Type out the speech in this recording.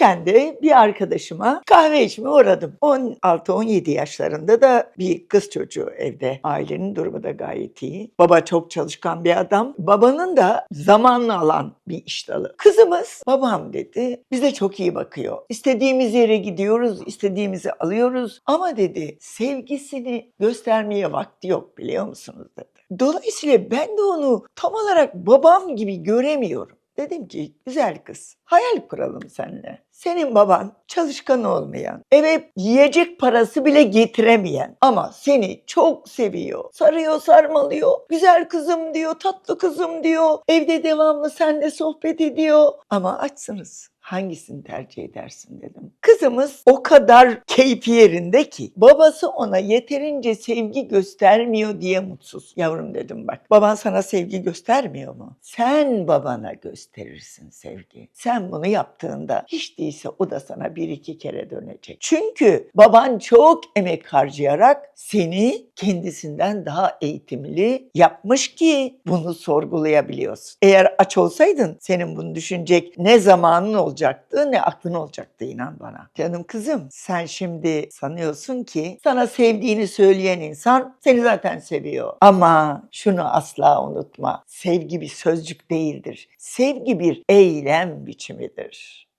Geçen de bir arkadaşıma kahve içmeye uğradım. 16-17 yaşlarında da bir kız çocuğu evde. Ailenin durumu da gayet iyi. Baba çok çalışkan bir adam. Babanın da zamanla alan bir iş dalı. Kızımız babam dedi bize çok iyi bakıyor. İstediğimiz yere gidiyoruz, istediğimizi alıyoruz. Ama dedi sevgisini göstermeye vakti yok biliyor musunuz dedi. Dolayısıyla ben de onu tam olarak babam gibi göremiyorum. Dedim ki güzel kız hayal kuralım seninle. Senin baban çalışkan olmayan, eve yiyecek parası bile getiremeyen ama seni çok seviyor. Sarıyor sarmalıyor. Güzel kızım diyor, tatlı kızım diyor. Evde devamlı seninle sohbet ediyor. Ama açsınız. Hangisini tercih edersin dedim. Kızımız o kadar keyfi yerinde ki babası ona yeterince sevgi göstermiyor diye mutsuz. Yavrum dedim bak baban sana sevgi göstermiyor mu? Sen babana gösterirsin sevgi. Sen bunu yaptığında hiç değilse o da sana bir iki kere dönecek. Çünkü baban çok emek harcayarak seni kendisinden daha eğitimli yapmış ki bunu sorgulayabiliyorsun. Eğer aç olsaydın senin bunu düşünecek ne zamanın olacaktı ne aklın olacaktı inan bana. Canım kızım sen şimdi sanıyorsun ki sana sevdiğini söyleyen insan seni zaten seviyor. Ama şunu asla unutma. Sevgi bir sözcük değildir. Sevgi bir eylem biçimidir.